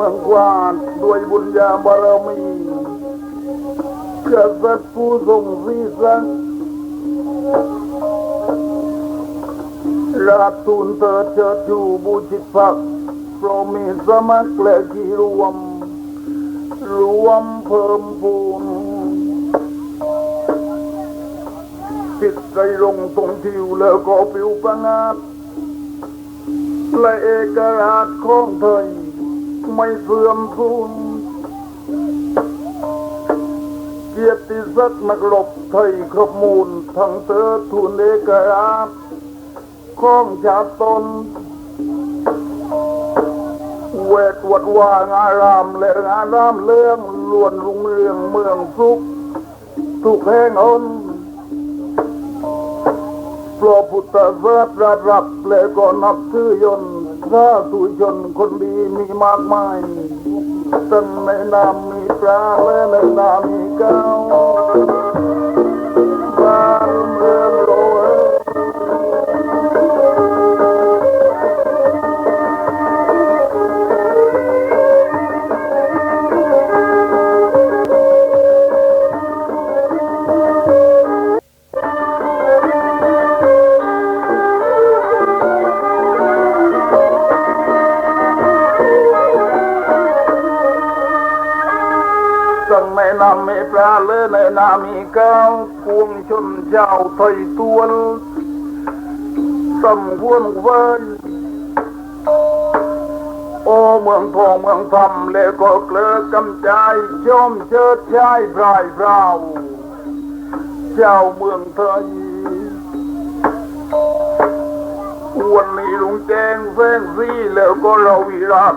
เมืองกวาดด้วยบุญญาบารมีกษัตริย์ผู้ทรงศีสังราชทูลเถิดเชิดชูบูชิตพักโปรมีสมัครและที่รวม รวมเพิ่มพูนจิตใจลงตรงทิวแล้วก็ผิวประงาดและเอกราชของไทย ไม่เสื่อมสูญเกียรติศักดิ์นักรบไทยครบมูล ทั้งเธอทูลเอกราชข้องชาติตนเวทวัดวางอารามและงารามเลื่องล้วนรุ่งเรืองเมืองสุขทุกแห่งหนพระพุทธศาสนารับและก็นับถือยน ต์พระสุชนคนดีมีมากมายตั้งในนามมีปลาและในนามมีเก้าบ้านเมือง นนามมีปลาเลอในนามีก้าวปวงชนเจ้าไทยตวนสำควรเวินโอ้เมืองทองเมืองธรรมและก็เกลือกำจายชมเชิดชายพรายพราวเจ้าเมืองไทยวันนี้ลุงแจงแฟงซี่แล้วก็เราวิรัต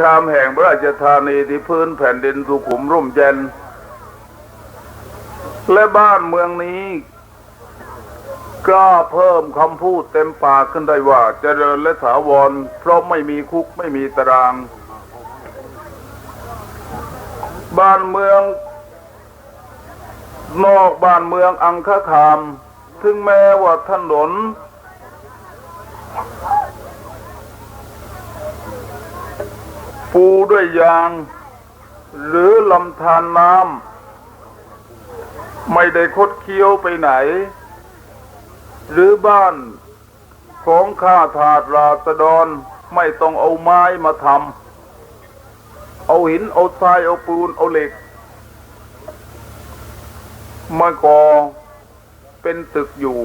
คามแห่งพระราชธานีที่พื้นแผ่นดินสุขุมร่มเย็น และบ้านเมืองนี้กล้าเพิ่มคำพูดเต็มปากขึ้นได้ว่าเจริญและถาวร เพราะไม่มีคุกไม่มีตาราง บ้านเมือง นอกบ้านเมืองอังคขาม ถึงแม้ว่าถนน ปูด้วยยาง หรือลำธารน้ำไม่ได้คดเคี้ยวไปไหน หรือบ้านของข้าทาสราษฎรไม่ต้องเอาไม้มาทำเอาหินเอาทรายเอาปูนเอาเหล็กมาก่อเป็นตึกอยู่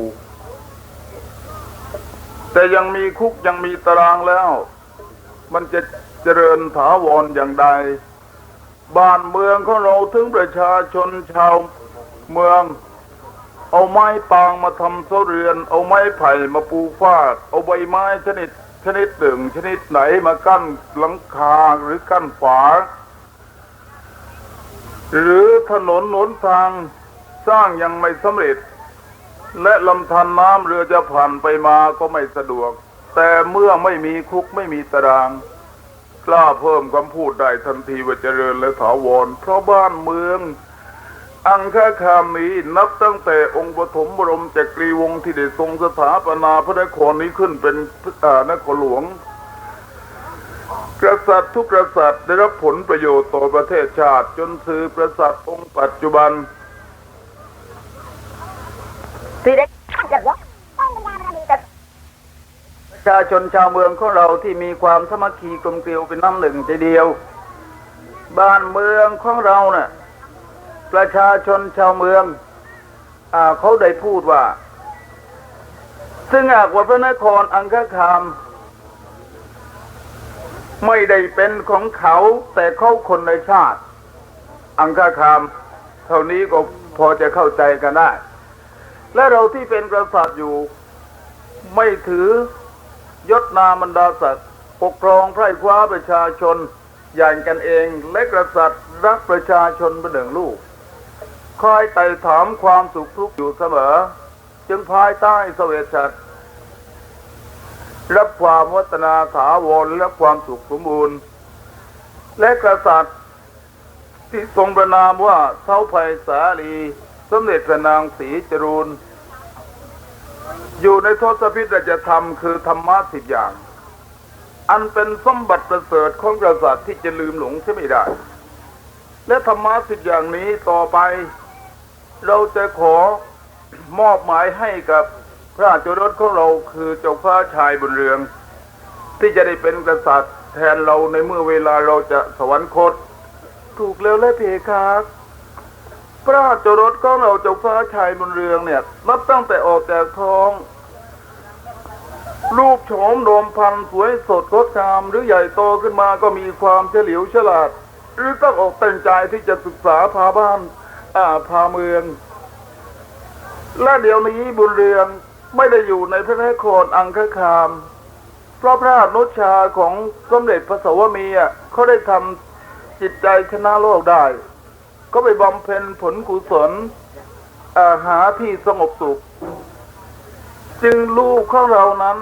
แต่ยังมีคุกยังมีตารางแล้ว มันจะ เจริญถาวรอย่างใด บ้านเมืองของเราถึงประชาชนชาวเมือง เอาไม้ปางมาทำเสเรือน เอาไม้ไผ่มาปูฟาด เอาใบไม้ชนิดชนิดหนึ่งชนิดไหนมากั้นหลังคาหรือกั้นฝา หรือถนนหนทางสร้างยังไม่สำเร็จ และลำธารน้ำเรือจะผ่านไปมาก็ไม่สะดวก แต่เมื่อไม่มีคุกไม่มีตาราง กล้าเพิ่มคำพูดได้ทันทีว่าเจริญและถาวร เพราะบ้านเมือง อังคาคามีนับตั้งแต่องค์ปฐมบรมจักรีวงศ์ที่ได้ทรงสถาปนาพระนครนี้ขึ้นเป็นนครหลวง กษัตริย์ทุกกษัตริย์ได้รับผลประโยชน์ต่อประเทศชาติ จนสืบประสัตริย์องค์ปัจจุบันที่ได้ท่านจะว่าต้องบรรดาบารมีแต่ ประ ชาชนชาวเมืองของเราที่มีความสมัคคีกลมเกลียวเป็นน้ำหนึ่งใจเดียว บ้านเมืองของเราเนะ่ะประชาชนชาวเมืองอาเขาได้พูดว่า ซึ่งหากว่าพระนครอังคคาม ไม่ได้เป็นของเขา แต่เขาคนในชาติ อังคคาม เท่านี้ก็พอจะเข้าใจกันได้ และเราที่เป็นกษัตริย์อยู่ ไม่ถือ ยศนาบรรดาศักดิ์ปกครองไพร่คว้าประชาชนอย่างกันเองและกษัตริย์รักประชาชนเป็นหนึ่งลูก คอยไต่ถามความสุขทุกข์อยู่เสมอ จึงภายใต้เสวตฉัตรรับความวัฒนาถาวรและความสุขสมบูรณ์ และกษัตริย์ที่ทรงประนามว่าเท้าภัยสาลี สมเด็จพระนางศรีจรูน อยู่ในทศพิธราชธรรมคือธรรมะสิบอย่าง อันเป็นสมบัติประเสริฐของกษัตริย์ที่จะลืมหลงใช่ไม่ได้ และธรรมะสิบอย่างนี้ต่อไป เราจะขอมอบหมายให้กับพระราชโอรสของเราคือเจ้าฟ้าชายบุญเรือง ที่จะได้เป็นกษัตริย์แทนเราในเมื่อเวลาเราจะสวรรคต ถูกแล้วและเพคะ พระราชรสของเราเจ้าฟ้าชายบุญเรืองเนี่ย นับตั้งแต่ออกจากท้อง รูปโฉมโดมพันสวยสดงดงามหรือใหญ่โตขึ้นมาก็มีความเฉลียวฉลาด หรือต้องออกแต่งใจที่จะศึกษาพาบ้านอ่าพาเมือง และเดี๋ยวนี้บุญเรืองไม่ได้อยู่ในพระนครอังคคาม เพราะพระนุชาของสมเด็จพระสวมีอะเขาได้ทำจิตใจชนะโลกได้ ก็ไปบำเพ็ญผลกุศลอาหาที่สงบสุข จึงลูกของเรานั้น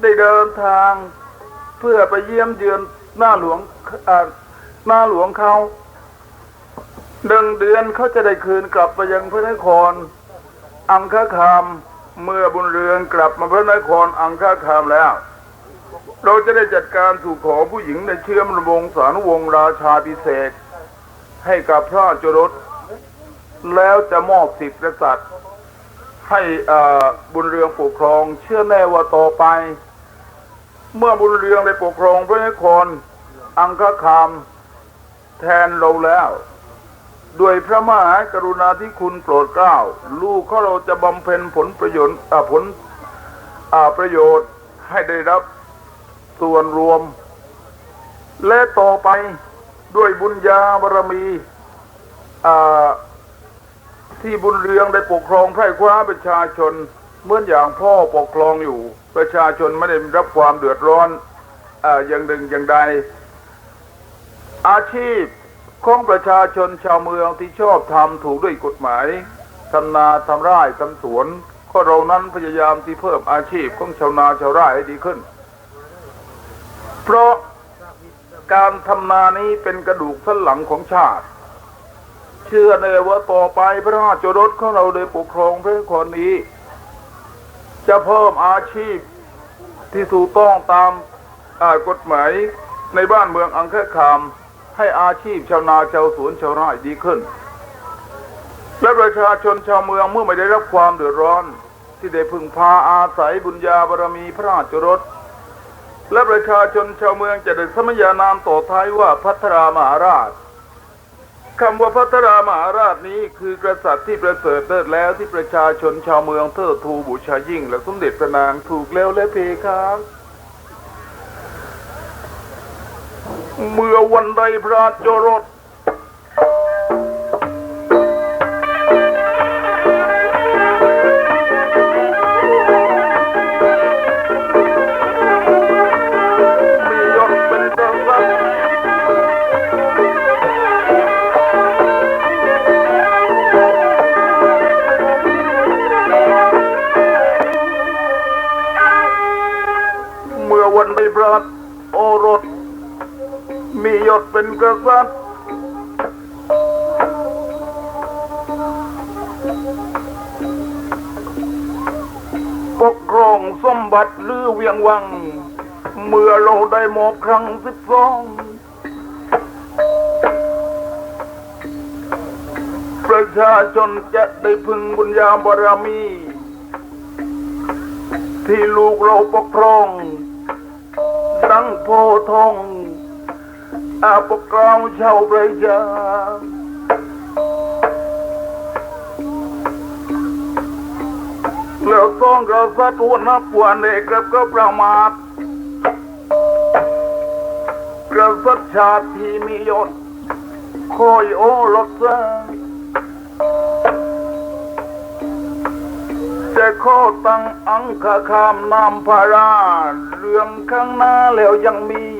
ได้เดินทางเพื่อไปเยี่ยมเยือนหน้าหลวงหน้าหลวงเขาหนึ่งเดือนเขาจะได้คืนกลับไปยังพระนคร อังคคามเมื่อบุญเรืองกลับมาพระนครอังคคามแล้ว เราจะได้จัดการสู่ขอผู้หญิงในเชื่อมระวงสารวงราชาพิเศษ ให้กับพระราชโรสแล้วจะมอบสิทธิกษัตริย์ ให้อาบุญเรืองปกครอง เชื่อแน่ว่าต่อไป เมื่อบุญเรืองได้ปกครองพระนครอังคคามแทนเราแล้ว ด้วยพระมหากรุณาธิคุณโปรดเกล้า ลูกของเราจะบำเพ็ญผลประโยชน์ผลประโยชน์ให้ได้รับส่วนรวม และต่อไป ด้วยบุญญาบารมีที่บุญเรืองได้ปกครองไพร่คว้าประชาชนเหมื่อนอย่างพ่อปกครองอยู่ ประชาชนไม่ได้รับความเดือดร้อนออย่างหนึ่งอย่างใด อาชีพของประชาชนชาวเมืองที่ชอบทำถูกด้วยกฎหมายทำนาทำไร่ทำสวน ก็เรานั้นพยายามที่เพิ่มอาชีพของชาวนาชาวไร่ให้ดีขึ้น เพราะ การทำนานี้เป็นกระดูกสันหลังของชาติ เชื่อแน่ว่าต่อไปพระราชรสของเราได้ปกครองพระนครนี้ จะเพิ่มอาชีพที่ถูกต้องตามกฎหมายในบ้านเมืองอังคคามให้อาชีพชาวนาชาวสวนชาวไร่ดีขึ้น และประชาชนชาวเมืองเมื่อไม่ได้รับความเดือดร้อน ที่ได้พึ่งพาอาศัยบุญญาบารมีพระราชรส และประชาชนชาวเมืองจะได้สมญานามต่อท้ายว่าพัทรามหาราชคำว่าพัทรามหาราชนี้คือกษัตริย์ที่ประเสริฐเลิศแล้วที่ประชาชนชาวเมืองเทิดทูบูชายิ่ง และสมเด็จพระนางถูกแล้วและเพครับเมื่อวันใดพระจโรส เป็นกษัตริย์ปกครองสมบัติหรือเวียงวัง เมื่อเราได้มอบครั้งสิบสองประชาชนจะได้พึงบุญญาบารมี ที่ลูกเราปกครอง ดังโพธิ์ทอง อาปกครองชาวประชาแล้วต้องกระสัดวนนับวนเอกกับก็ประมาทกระสัดชาติที่มียศคอยโอลดซะแต่ข้อตั้งอังคาคามนามพาราเรื่องข้างหน้าแล้วยังมี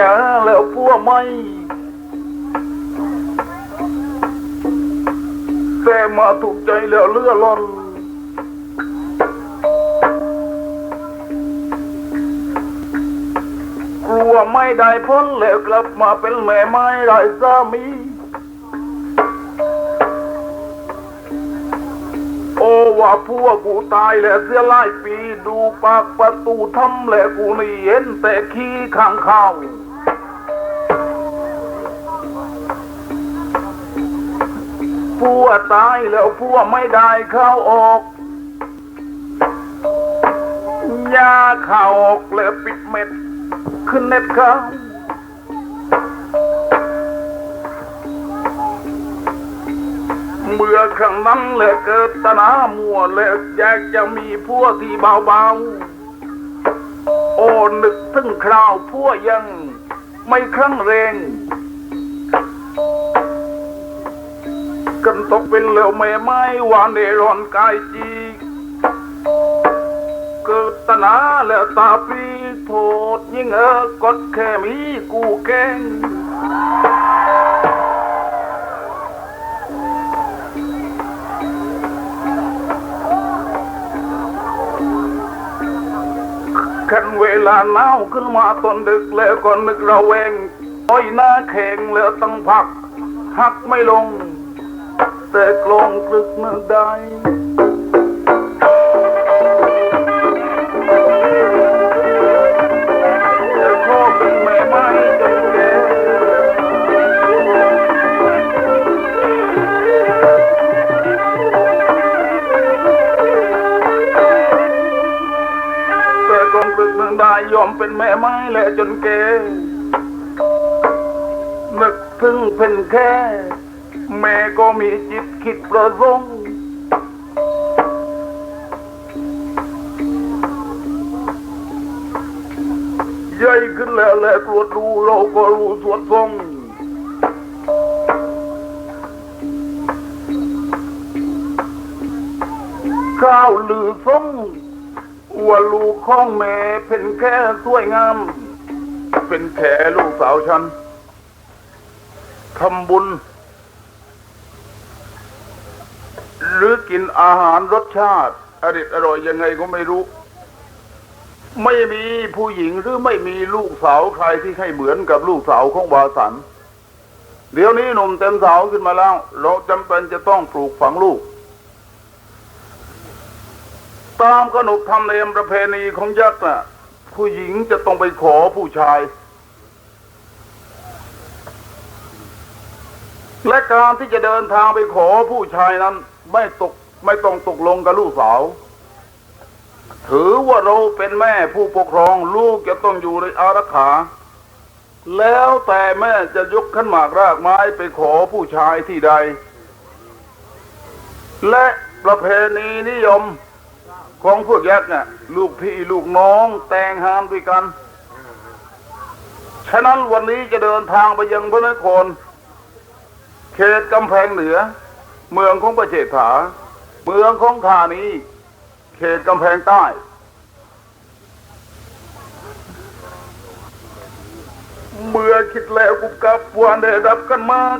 จะแล้วพัวไม่แต่มาถูกใจแล้วเลื่อล่อนกลัวไม่ได้พ้นแล้วกลับมาเป็นแม่ไม้ไรสามี โอ้ว่าพวกกูตายแล้วเสียหลายปีดูปากประตูทำแล้วกูนี่เห็นแต่ขี้ข้างเข้า พวตายแล้วพวไม่ได้เข้าออกยาเข้าออกแล้วปิดเม็ด ขึ้นเน็ตเขาเมื่อครั้งนั้นแหละเกิดตนามัวและอยากจะมีพัวที่เบาๆ โอ้นึกถึงคราวพัวยังไม่ครั้งเรง กันตกเป็นเหลวแม่ไม้วานเดรอนกายจีเกิดตนาแล้วตาปีโทษยิ่งเออกดแค่มีกูแกงขันเวลาหนาวขึ้นมาตอนดึกแล้วก็นึกระแวงอ้อยหน้าแข็งแล้วต้องพักหักไม่ลง แต่กลงกลึกนึกได้แต่พ่อเป็นแม่ไม้จนแก่แต่กองตึกนึงได้ยอมเป็นแม่ไม้แหละจนแกนึกถึงเป็นแค่ แม่ก็มีจิตคิดประสงค์ใหญ่ขึ้นแล้วแหละตรวจดูเราก็รู้สวดทรงข้าวลือทรงว่าลูกของแม่เป็นแค่สวยงาม เป็นแค่ลูกสาวฉันทำบุญ หรือ กินอาหารรสชาติอริดอร่อยยังไงก็ไม่รู้ ไม่มีผู้หญิงหรือไม่มีลูกสาวใครที่ให้เหมือนกับลูกสาวของวาสัน เดี๋ยวนี้หนุ่มเต็มสาวขึ้นมาแล้ว เราจำเป็นจะต้องปลูกฝังลูก ตามขนบธรรมเนียมประเพณีของยักษ์น่ะ ผู้หญิงจะต้องไปขอผู้ชายและการที่จะเดินทางไปขอผู้ชายนั้น ไม่ตก ไม่ต้องตกลงกับลูกสาวถือว่าเราเป็นแม่ผู้ปกครองลูกจะต้องอยู่ในอารักขา แล้วแต่แม่จะยกขันหมากรากไม้ไปขอผู้ชายที่ใด และประเพณีนิยมของพวกยักษ์น่ะลูกพี่ลูกน้องแต่งงานด้วยกัน ฉะนั้นวันนี้จะเดินทางไปยังพระนครเขตกำแพงเหนือ เมืองของประเจฐา เมืองของธานี้ เขตกำแพงใต้ เมื่อคิดแล้วกุบกับวันได้รับกันมาก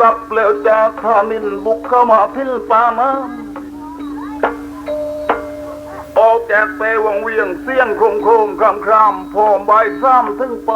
ดับแล้วจากทานินบุกเข้ามาที่ป่าน้ำ จากเตวังเวียงเสียงโคงโครงคำครามพอมใบซ้ำถึงไป